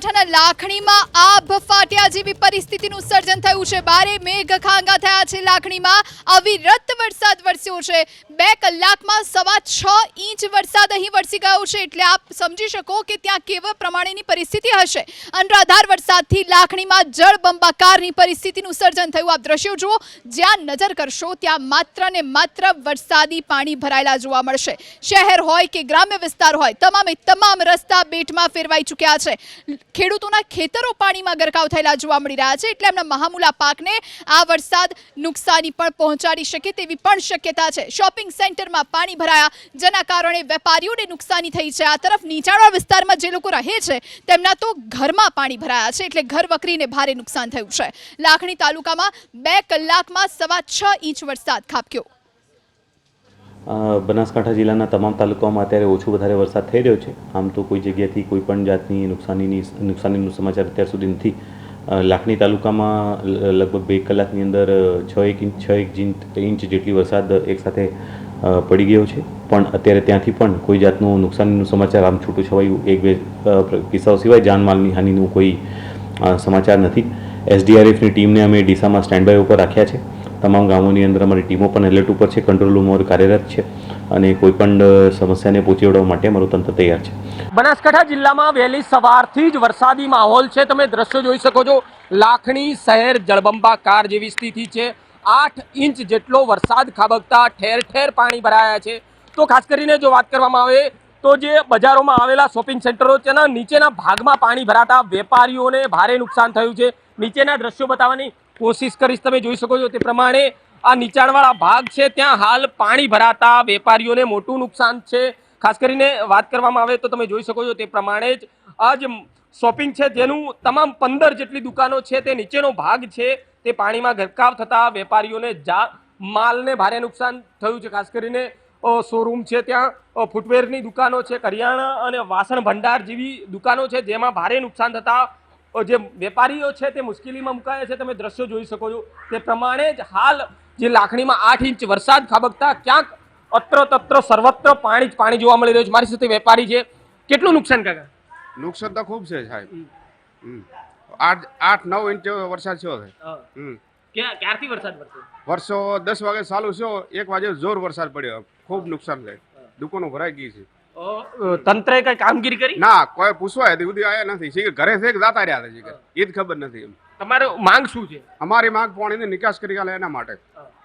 બનાસકાંઠાના લાખણીમાં આભ ફાટ્યા જેવી પરિસ્થિતિનું સર્જન થયું છે. ભારે મેઘ ખાંગા થયા છે લાખણીમાં. અવિરત વરસાદ વરસ્યો છે. બે કલાકમાં સવા છ ઇંચ વરસાદ અહીં વરસી ગયો છે. એટલે આપ સમજી શકો કે ત્યાં કેવા પ્રમાણેની પરિસ્થિતિ હશે. અનરાધાર વરસાદથી લાખણીમાં જળબંબાકારની પરિસ્થિતિનું સર્જન થયું. આપ દ્રશ્યો જુઓ. જ્યાં નજર કરશો ત્યાં માત્ર ને માત્ર વરસાદી પાણી ભરાયેલા જોવા મળશે. શહેર હોય કે ગ્રામ્ય વિસ્તાર હોય, તમામે તમામ રસ્તા બેટમાં ફેરવાઈ ચૂક્યા છે. ખેડૂતોના ખેતરો પાણીમાં ગરકાવ થયેલા જોવા મળી રહ્યા છે એટલે એમના મહામુલા પાકને આ વરસાદ નુકસાની પણ પહોંચાડી શકે તેવી પણ શક્યતા છે. શોપિંગ સેન્ટરમાં પાણી ભરાયા, જેના કારણે વેપારીઓને નુકસાની થઈ છે. આ તરફ નીચાણવાળા વિસ્તારમાં જે લોકો રહે છે, તેમના તો ઘરમાં પાણી ભરાયા છે એટલે ઘર વકરીને ભારે નુકસાન થયું છે. લાખણી તાલુકામાં બે કલાકમાં સવા છ ઇંચ વરસાદ ખાબક્યો. બનાસકાંઠા જિલ્લાના તમામ તાલુકાઓમાં અત્યારે ઓછો વધારે વરસાદ થઈ રહ્યો છે. આમ તો કોઈ જગ્યાએથી કોઈ પણ જાતની નુકસાનીની, નુકસાનીનું સમાચાર અત્યાર સુધી નથી. લાખણી તાલુકામાં લગભગ બે કલાકની અંદર છ એક ઇંચ, છ એક ઇંચ જેટલી વરસાદ એકસાથે પડી ગયો છે. પણ અત્યારે ત્યાંથી પણ કોઈ જાતનું નુકસાનીનું સમાચાર આમ છૂટું છવાયું. એક બે કિસ્સાઓ સિવાય જાનમાલની હાનિનું કોઈ સમાચાર નથી. એસડીઆરએફની ટીમને અમે ડીસામાં સ્ટેન્ડ બાય ઉપર રાખ્યા છે. તમામ ગામોની અંદર અમારી ટીમો પણ એલર્ટ ઉપર છે કંટ્રોલ રૂમ કાર્યરત છે અને કોઈ પણ સમસ્યાને પહોંચી વળવા માટે અમારું તંત્ર તૈયાર છે. બનાસકાંઠા જિલ્લામાં વહેલી સવારથી જ વરસાદી માહોલ છે. તમે દ્રશ્યો જોઈ શકો છો. લાખણી શહેર જળબંબાકાર જેવી સ્થિતિ છે. આઠ ઇંચ જેટલો વરસાદ ખાબકતા ઠેર ઠેર પાણી ભરાયા છે. તો ખાસ કરીને જો વાત કરવામાં આવે તો જે બજારોમાં આવેલા શોપિંગ સેન્ટરો છે નીચેના ભાગમાં પાણી ભરાતા વેપારીઓને ભારે નુકસાન થયું છે. નીચેના દ્રશ્યો બતાવવાની કોશિશ કરીશ, તમે જોઈ શકો છો તે પ્રમાણે આ નીચાણવાળા ભાગ છે, ત્યાં હાલ પાણી ભરાતા વેપારીઓને મોટું નુકસાન છે. ખાસ કરીને વાત કરવામાં આવે તો તમે જોઈ શકો છો તે પ્રમાણે જ આ જે શોપિંગ છે, જેનું તમામ પંદર જેટલી દુકાનો છે, તે નીચેનો ભાગ છે. તે પાણીમાં ગરકાવ થતા વેપારીઓને જા, માલને ભારે નુકસાન થયું છે. ખાસ કરીને શોરૂમ છે ત્યાં ફૂટવેરની દુકાનો છે, કરિયાણા અને વાસણ ભંડાર જેવી દુકાનો છે, જેમાં ભારે નુકસાન થતા જે વેપારીઓ છે તે મુશ્કેલીમાં મુકાયા છે તમે દ્રશ્યો જોઈ શકો છો. તે પ્રમાણે જ હાલ જે લાખણીમાં આઠ ઇંચ વરસાદ ખાબકતા ક્યાંક અત્ર તત્ર સર્વત્ર પાણી પાણી જોવા મળી રહ્યું છે. મારી સાથે વેપારી છે. કેટલું નુકસાન કાકા? નુકસાન તો ખૂબ છે સાહેબ. આઠ આઠ નવ ઇંચ વરસાદ થયો છે. ક્યારથી વરસાદ વરસ્યો વર્ષો દસ વાગે ચાલુ થયો એક વાગે જોર વરસાદ પડ્યો. ખૂબ નુકસાન થાય દુકાનો ભરાઈ ગઈ છે. તંત્રએ કઈ કામગીરી કરી? ના કોઈ પૂછવા હજી સુધી આવ્યા નથી. શીખર ઘરે છે કે જાતા રહ્યા છે શીખર એ જ ખબર નથી એમ. તમારો માંગ શું છે? અમારી માંગ પાણીની નિકાસ કરી આલે એના માટે.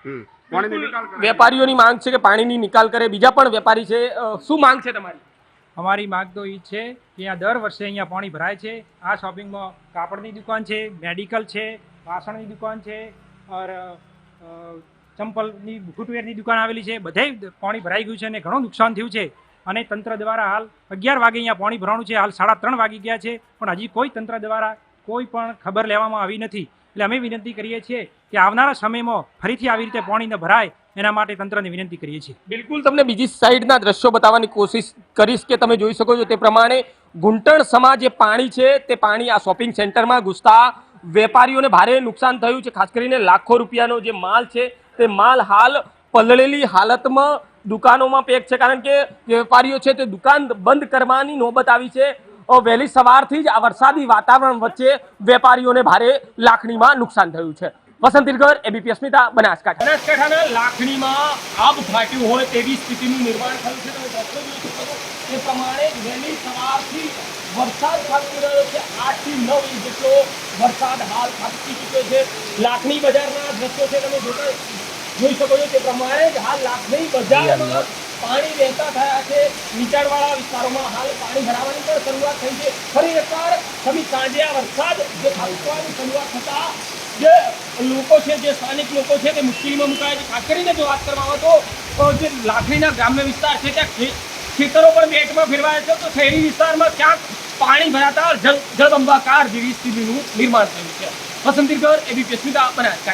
હમ. પાણીની નિકાલ કરે. વેપારીઓની માંગ છે કે પાણીની નિકાલ કરે. બીજા પણ વેપારી છે. શું માંગ છે તમારી? અમારી માગ તો એ જ છે કે અહીંયા દર વર્ષે અહીંયા પાણી ભરાય છે. આ શોપિંગમાં કાપડની દુકાન છે મેડિકલ છે વાસણની દુકાન છે ઓર અ, ચંપલની ફૂટવેરની દુકાન આવેલી છે. બધે પાણી ભરાઈ ગયું છે અને ઘણું નુકસાન થયું છે. અને તંત્ર દ્વારા હાલ અગિયાર વાગે અહીંયા પાણી ભરાણું છે. હાલ સાડા ત્રણ વાગી ગયા છે, પણ હજી કોઈ તંત્ર દ્વારા કોઈ પણ ખબર લેવામાં આવી નથી. એટલે અમે વિનંતી કરીએ છીએ કે આવનારા સમયમાં ફરીથી આવી રીતે પોણી ન ભરાય, એના માટે તંત્રને વિનંતી કરીએ છીએ. બિલકુલ, તમને બીજી સાઈડના દ્રશ્યો બતાવવાની કોશિશ કરીશ કે તમે જોઈ શકો છો તે પ્રમાણે ઘૂંટણ સમા જે પાણી છે તે પાણી આ શોપિંગ સેન્ટરમાં ઘૂસતા વેપારીઓને ભારે નુકસાન થયું છે. ખાસ કરીને લાખો રૂપિયાનો જે માલ છે તે માલ હાલ પલળેલી હાલતમાં દુકાનોમાં પેક છે. કારણ કે વેપારીઓ છે તે દુકાન બંધ કરવાની નોબત આવી છે. વહેલી સવારથી જ આ વરસાદી વાતાવરણ વચ્ચે વેપારીઓને ભારે લાખણીમાં નુકસાન થયું છે. વસંત ઇરગર એબીપી અસ્મિતા, બનાસકાંઠા. બનાસકાંઠાના લાખણીમાં આગ ફાટ્યું હોય તેવી સ્થિતિનું નિર્માણ થયું છે. તમે દ્રશ્યો જોઈ શકો એ પ્રમાણે વહેલી સવારથી વરસાદ ખાબકી રહ્યો છે. આઠથી નવ ઇંચ જેટલો વરસાદ હાલ ખાબકી ચૂક્યો છે. લાખણી બજારના દ્રશ્યો છે. તમે જોતા જોઈ શકો છો તે પ્રમાણે હાલ લાખની બજારમાં પાણી વહેતા થયા છે. નીચાણવાળા વિસ્તારોમાં હાલ પાણી ભરાવાની પણ શરૂઆત થઈ છે. ફરી એકવાર ફરી સાંજે આ વરસાદ જે ખાબકવાની શરૂઆત થતા જે લોકો છે જે સ્થાનિક લોકો છે તે મુશ્કેલીમાં મુકાય છે. ખાસ કરીને જો વાત કરવામાં આવે તો જે લાખણીના ગ્રામ્ય વિસ્તાર છે ત્યાં ખેતરો પણ બેટમાં ફેરવાયા છે. તો શહેરી વિસ્તારમાં ક્યાંક પાણી ભરાતા જળ જળબંબાકાર જેવી સ્થિતિનું નિર્માણ થયું છે. વસંત દિરગર એબીપી સ્મિતા બનાસકાંઠા